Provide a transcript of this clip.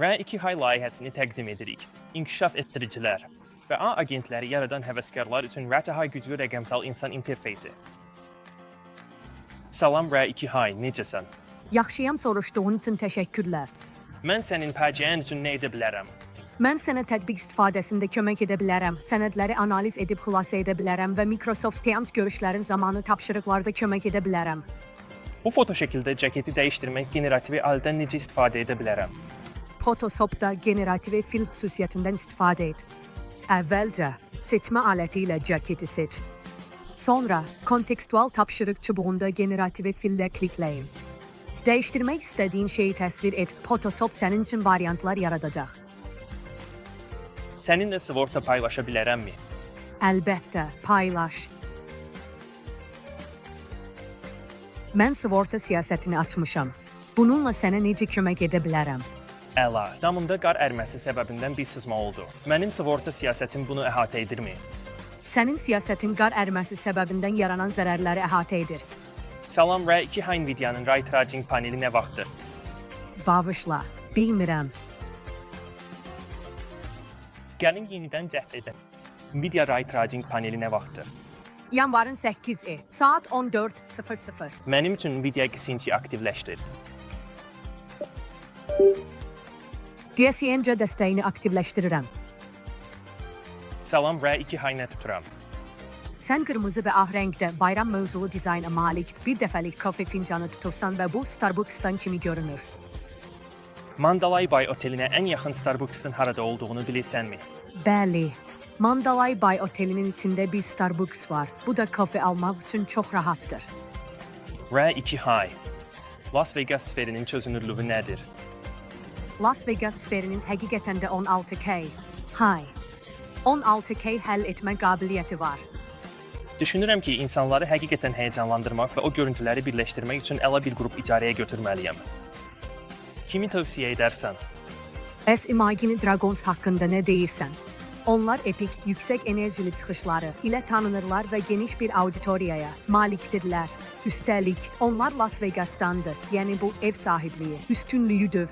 R2 High layihəsini təqdim edirik. İnkişaf etdiricilər və A agentləri yaradan həvəskarlar üçün R2 High güclü rəqəmsal insan interfeysi. Salam R2 High, necəsən? Yaxşıyam soruşduğun üçün təşəkkürlər. Mən sənin pəcəyin üçün nə edə bilərəm? Mən sənə tətbiq istifadəsində kömək edə bilərəm, sənədləri analiz edib xülasə edə bilərəm və Microsoft Teams görüşlərin zamanı tapşırıqlarda kömək edə bilərəm. Bu foto şəkildə cəketi dəyişdirmək generativi aldən necə istifadə edə bilərəm? Photoshop'da generative fil xüsusiyyətindən istifadə et. Əvvəlcə seçmə aləti ilə cəketi seç. Sonra kontekstual tapşırıq çubuğunda generative fillə klikləyin. Dəyişdirmək istədiyin şeyi təsvir et. Photoshop sənin üçün variantlar yaradacaq. Səninlə Svorta paylaşa bilərəmmi? Əlbəttə, paylaş. Mən sığorta siyasətini açmışam. Bununla sənə necə kömək edə bilərəm? Əla, damında qar ərməsi səbəbindən bir sızma oldu. Mənim sığorta siyasətim bunu əhatə edirmi? Sənin siyasətin qar ərməsi səbəbindən yaranan zərərləri əhatə edir. Salam R2 High Nvidia-nın Ray Tracing paneli nə vaxtdır? Bağışla, bilmirəm. Gəlin yenidən cəhd edək. Nvidia Ray Tracing paneli nə vaxtdır? Yanvarın 8-i, saat 14:00. Mənim üçün Nvidia qisinci aktivləşdir. DSNC dəstəyini aktivləşdirirəm. Salam R2 High nə tuturam? Sən qırmızı və ağ rəngdə bayram mövzulu dizayna malik bir dəfəlik kafe fincanı tutursan və bu Starbucks-dan kimi görünür. Mandalay Bay otelinə ən yaxın Starbucks-ın harada olduğunu bilirsənmi? Bəli. Mandalay Bay otelinin içində bir Starbucks var. Bu da kafe almaq üçün çox rahatdır. R2 High. Las Vegas sferinin çözünürlüyü nədir? Las Vegas sferinin həqiqətən də 16K. Hay. 16K həll etmə qabiliyyəti var. Düşünürəm ki, insanları həqiqətən həyəcanlandırmaq və o görüntüləri birləşdirmək üçün əla bir qrup icarəyə götürməliyəm. Kimi tövsiyə edərsən? S Imagine Dragons haqqında nə deyirsən? Onlar epik, yüksək enerjili çıxışları ilə tanınırlar və geniş bir auditoriyaya malikdirlər. Üstəlik, onlar Las Vegasdandır. Yəni bu ev sahibliyi, üstünlüyüdür.